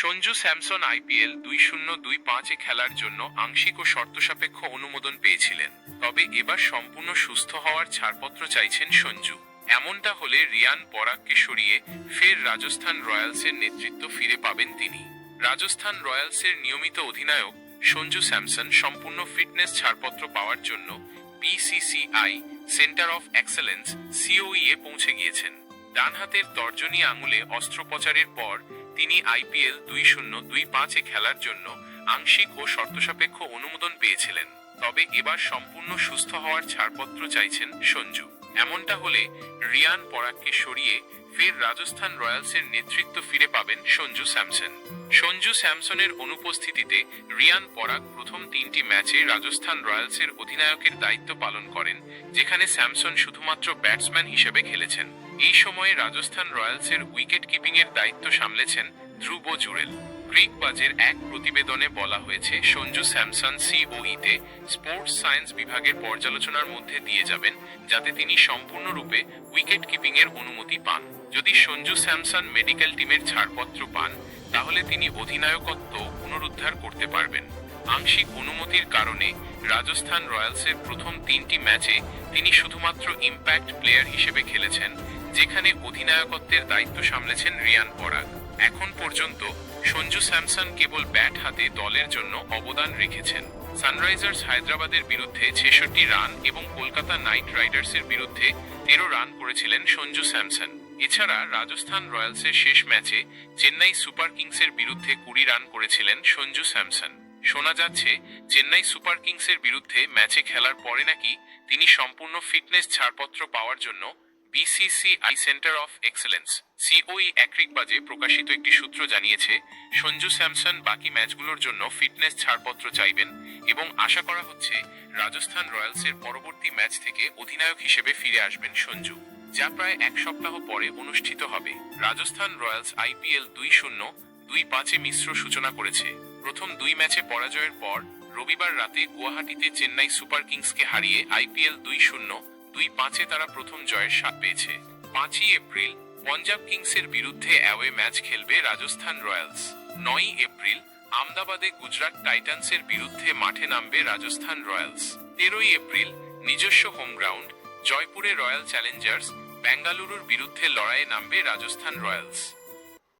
Sanju Samson IPL দুই শূন্য দুই পাঁচে খেলার জন্য আংশিক ও শর্তসাপেক্ষ অনুমোদন পেয়েছিলেন। তবে এবার সম্পূর্ণ সুস্থ হওয়ার ছাড়পত্র চাইছেন সঞ্জু। এমনটা হলে রিয়ান পরাগকে সরিয়ে ফের রাজস্থান রয়্যালসের নেতৃত্ব ফিরে পাবেন তিনি। রাজস্থান রয়্যালসের নিয়মিত অধিনায়ক সঞ্জু স্যামসন সম্পূর্ণ ফিটনেস ছাড়পত্র পাওয়ার জন্য BCCI Centre of Excellence COE এ পৌঁছে গিয়েছেন। ডান হাতের তর্জনী আঙুলে অস্ত্রোপচারের পর তিনি আইপিএল দুই শূন্য, দুই পাঁচে খেলার জন্য আংশিক ও শর্তসাপেক্ষ অনুমোদন পেয়েছিলেন। তবে এবার সম্পূর্ণ সুস্থ হওয়ার ছাড়পত্র চাইছেন সঞ্জু। এমনটা হলে রিয়ান পরাগকে সরিয়ে ফের রাজস্থান রয়্যালসের নেতৃত্ব ফিরে পাবেন সঞ্জু স্যামসন। সঞ্জু স্যামসনের অনুপস্থিতিতে রিয়ান পরাগ প্রথম তিনটি ম্যাচে রাজস্থান রয়্যালসের অধিনায়কের দায়িত্ব পালন করেন, যেখানে স্যামসন শুধুমাত্র ব্যাটসম্যান হিসেবে খেলেছেন। এই সময়ে রাজস্থান রয়্যালসের উইকেট কিপিংয়ের দায়িত্ব সামলেছেন ধ্রুব জুরেল। গ্রিক বাজের এক প্রতিবেদনে বলা হয়েছে, সঞ্জু স্যামসন সিওইতে স্পোর্টস সায়েন্স বিভাগের পর্যালোচনার মধ্যে দিয়ে যাবেন, যাতে তিনি সম্পূর্ণরূপে উইকেট কিপিং এর অনুমতি পান। যদি সঞ্জু স্যামসন মেডিকেল টিমের ছাড়পত্র পান, তাহলে তিনি অধিনায়কত্ব পুনরুদ্ধার করতে পারবেন। আংশিক অনুমতির কারণে রাজস্থান রয়্যালসের প্রথম তিনটি ম্যাচে তিনি শুধুমাত্র ইম্প্যাক্ট প্লেয়ার হিসেবে খেলেছেন, যেখানে অধিনায়কত্বের দায়িত্ব সামলেছেন রিয়ান পরাগ। এখন পর্যন্ত সঞ্জু স্যামসন কেবল ব্যাট হাতে দলের জন্য অবদান রেখেছেন। সানরাইজার্স হায়দ্রাবাদের বিরুদ্ধে ছেষট্টি রান এবং কলকাতা নাইট রাইডার্সের বিরুদ্ধে তেরো রান করেছিলেন সঞ্জু স্যামসন। এছাড়া রাজস্থান রয়্যালসের শেষ ম্যাচে চেন্নাই সুপার কিংসের বিরুদ্ধে কুড়ি রান করেছিলেন সঞ্জু স্যামসন। শোনা যাচ্ছে, চেন্নাই সুপার কিংসের বিরুদ্ধে ম্যাচে খেলার পরে নাকি তিনি সম্পূর্ণ ফিটনেস ছাড়পত্র পাওয়ার জন্য BCCI Centre of Excellence COE একরিক বাজে প্রকাশিত একটি সূত্র জানিয়েছে, সঞ্জু স্যামসন বাকি ম্যাচগুলোর জন্য ফিটনেস ছাড়পত্র চাইবেন এবং আশা করা হচ্ছে রাজস্থান রয়্যালসের পরবর্তী ম্যাচ থেকে অধিনায়ক হিসেবে ফিরে আসবেন সঞ্জু, যা প্রায় এক সপ্তাহ পরে অনুষ্ঠিত হবে। রাজস্থান রয়্যালস আইপিএল দুই শূন্য, দুই পাঁচে মিশ্র সূচনা করেছে। প্রথম দুই ম্যাচে পরাজয়ের পর রবিবার রাতে গুয়াহাটিতে চেন্নাই সুপার কিংসকে হারিয়ে আইপিএল দুই শূন্য দুই পাঁচে তারা প্রথম জয়ের স্বাদ পেয়েছে। পাঁচই এপ্রিল পঞ্জাব কিংসের বিরুদ্ধে অ্যাওয়ে ম্যাচ খেলবে রাজস্থান রয়্যালস। নয়ই এপ্রিল আমদাবাদে গুজরাট টাইটান্সের বিরুদ্ধে মাঠে নামবে রাজস্থান রয়্যালস। তেরোই এপ্রিল নিজস্ব হোম গ্রাউন্ড জয়পুরে রয়্যাল চ্যালেঞ্জার্স, বেঙ্গালুরুর বিরুদ্ধে লড়াইয়ে নামবে রাজস্থান রয়্যালস।